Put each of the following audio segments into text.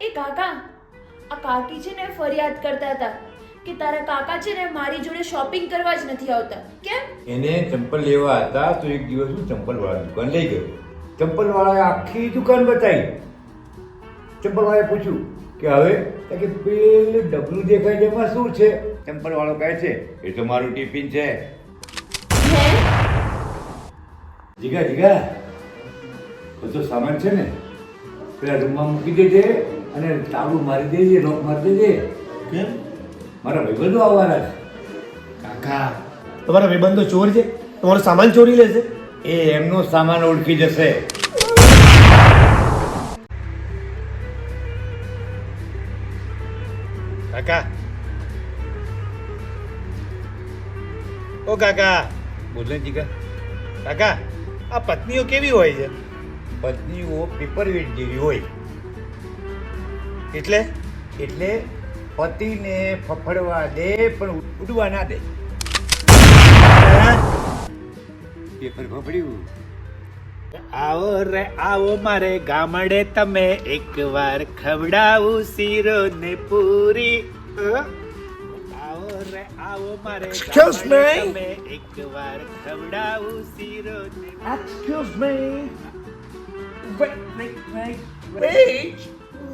એ કાકા આ કાકી છે ને ફરિયાદ કરતા હતા કે તારા કાકા છે ને મારી જોડે શોપિંગ કરવા જ નથી આવતા. કેમ? એને ચંપલ લેવા હતા તો એક દિવસ હું ચંપલ વાળા દુકાન લઈ ગયો. ચંપલ વાળાએ આખી દુકાન બતાવી. ચંપલ વાળાએ પૂછ્યું કે હવે? કે પેલું ડબલું દેખાય છે એમાં શું છે? ચંપલ વાળો કહે છે એ તો મારું ટિફિન છે. જીગા જીગા બધો સામાન છે ને પેલા રૂમમાં મૂકી દેજે. અને તાળું મારી દેજે લોક મારી દેજે. કેમ? મારા ભાઈબંધો આવવાના છે. કાકા તમારા ભાઈબંધો ચોર છે? તમારો સામાન ચોરી લેશે એ એમનો સામાન ઓળખી જશે. કાકા. ઓ કાકા. બોલે જીગા. કાકા આ પત્નીઓ કેવી હોય છે? પત્નીઓ પેપર વેટ જેવી હોય. એટલે એટલે પતિને ફફડવા દે પણ ઉડવા ના દે. પેપર ફફડ્યું આવો રે આવો મારે ગામડે તમે એકવાર ખવડાવું શીરો ને પૂરી આવો રે આવો મારે એક્સક્યુઝ મી? તમે એકવાર ખવડાવું શીરો ને excuse me wait wait wait,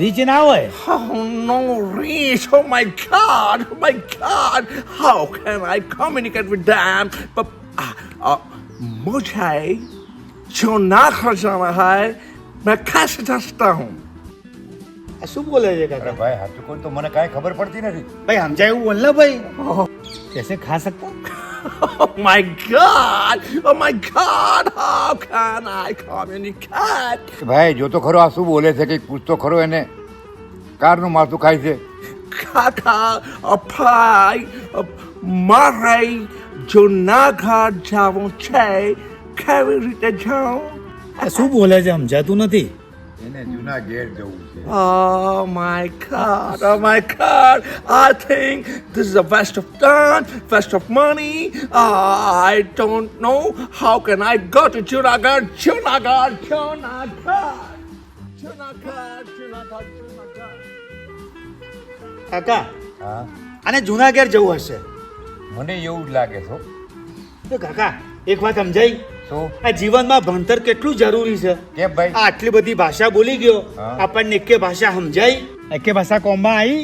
rich ના હોય Oh no, reach! Oh my God! Oh my God! How can I communicate with them? But uh, uh, मुझे जो ना जाना है मैं कैसे जाता हूँ આ શું બોલે છે અરે કાકા ભાઈ હાચું કહું તો મને કાંઈ ખબર પડતી નથી ભાઈ સમજાય એવું બોલ ને ભાઈ कैसे खा सकता Oh my God! Oh my God! How can I communicate? ભાઈ જો તો ખરો આ શું બોલે છે કંઈક પૂછતો ખરો એને કારનું માથું ખાય છે કાકા અફાઈ મારે જુનાગઢ જવું છે કેવી રીતે જાઉં આ શું બોલે છે સમજાતું નથી એને જૂના ઘેર જવું છે Oh my god, oh my god, I think this is a waste of time, waste of money. I don't know how can I go to Junagadh, Junagadh, Junagadh, Junagadh, Junagadh, Junagadh. કાકા હા આને જુનાગઢ જવું હશે મને એવું જ લાગે છે. તો કાકા એક વાત સમજાઈ આ જીવનમાં ભણતર કેટલું જરૂરી છે? કે ભાઈ? આટલી બધી ભાષા બોલી ગયો. આપણને એકે ભાષા સમજાઈ. એકે ભાષા કોમમાં આવી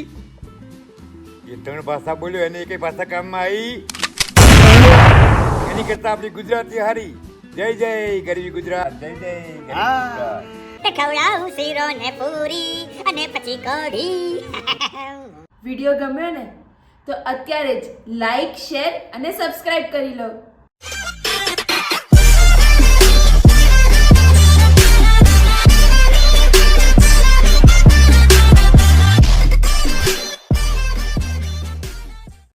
એ ત્રણ ભાષા બોલ્યો એને એકે ભાષા કામમાં આવી એની કરતા આપણી ગુજરાતી હારી. જય જય ગરવી ગુજરાત જય જય ખવડાવું શીરો ને પૂરી અને પછી કઢી. વીડિયો ગમ્યો ને તો અત્યારે જ લાઈક શેર અને સબસ્ક્રાઇબ કરી લો.